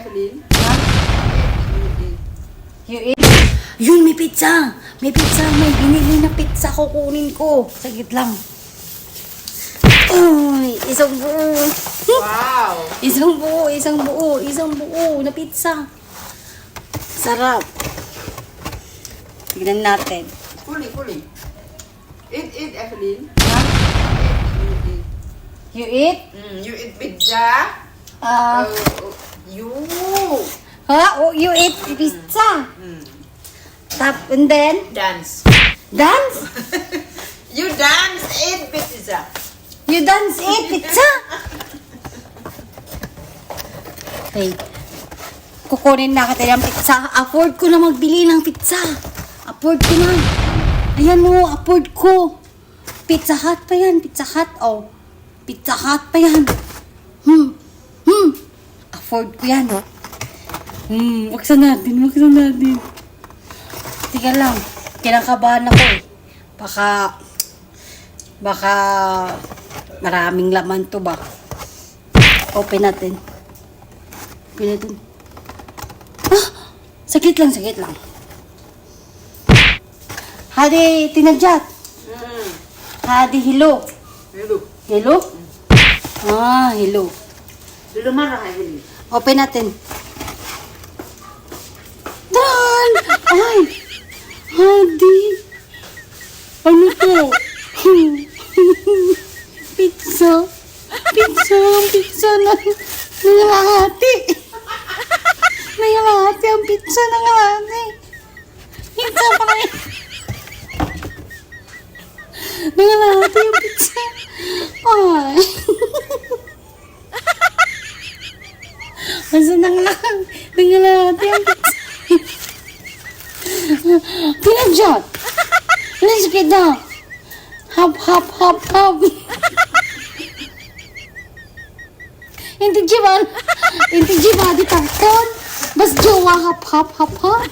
Evelyn? Ha? You eat? Yun, may pizza! May pizza! May binili na pizza kukunin ko. Sagit lang. Uy, isang buo. Wow! Isang buo, isang buo, isang buo na pizza. Sarap. Tignan natin. Fully, fully. Eat, eat, Evelyn. Ha? You eat. You eat? Mm, you eat pizza? Ah, Oh, you. ha? Oh, you eat pizza. Mm. Tap, and then, Dance. dance? You dance, eat pizza. You dance eat pizza? Okay. Kukunin na kita yung pizza. Afford ko na magbili ng pizza. Afford ko na. Ayan mo, afford ko. Pizza Hut pa yan. Pizza Hut, oh. Pizza Hut pa yan. Hmm. Afford ko yan. Hmm. Waksan natin, waksan natin. Tiga lang. Kinakabahan ako eh. Baka, baka maraming laman to ba? Open natin. Open natin. Ah! Saglit lang, saglit lang. Hadi, tinadyat. Mm. Hadi, hilo. Hello. Hilo? Ah, hilo. Dulu marah, Evelyn. Open natin. Dan! Ay! Hadi! Ano to? pizza. Pizza. Pizza na nangalahati. Nangalahati ang pizza nangalahati. Pizza pa na yun. Nangalahati ang pizza. Ay. Masa nangalang, nangalahati ang. Pinadjot. Let's get down. Hop, hop, hop, hop. Hindi jiban. Hindi jiba di karton. Bas jowa hop, hop, hop, hop.